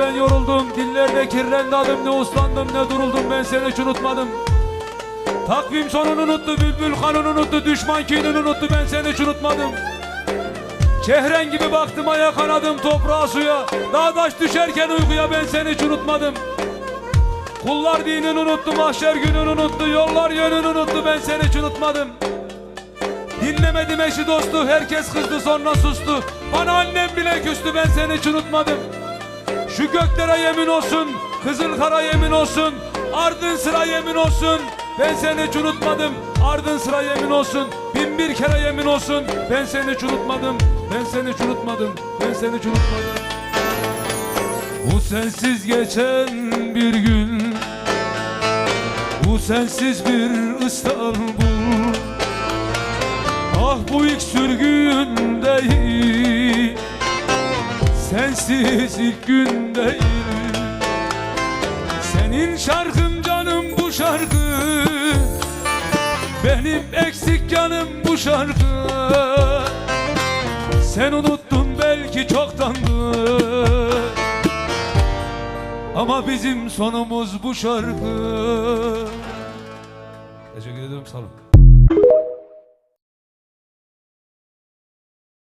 ben yoruldum Dillerde kirlendi adım ne uslandım ne duruldum ben seni hiç unutmadım. Takvim sonunu unuttu bülbül kanunu unuttu Düşman kinini unuttu ben seni hiç unutmadım. Çehren gibi baktım aya kanadım toprağa suya. Dağdaş düşerken uykuya ben seni hiç unutmadım. Kullar dinini unuttu mahşer gününü unuttu Yollar yönünü unuttu ben seni hiç unutmadım. Dinlemedim eşi dostu herkes kızdı sonra sustu. Bana annem bile küstü ben seni hiç unutmadım Şu göklere yemin olsun Kızıl kara yemin olsun Ardın sıra yemin olsun. Ben seni hiç unutmadım Ardın sıra yemin olsun. Bin bir kere yemin olsun. Ben seni hiç unutmadım Ben seni hiç unutmadım Ben seni hiç unutmadım. Bu sensiz geçen bir gün Bu sensiz bir İstanbul. Ah bu ilk sürgün değil Sensiz ilk gün değil. Senin şarkın canım bu şarkı. Benim eksik canım bu şarkı. Sen unuttun belki çoktandır Ama bizim sonumuz bu şarkı. Teşekkür ederim sağ olun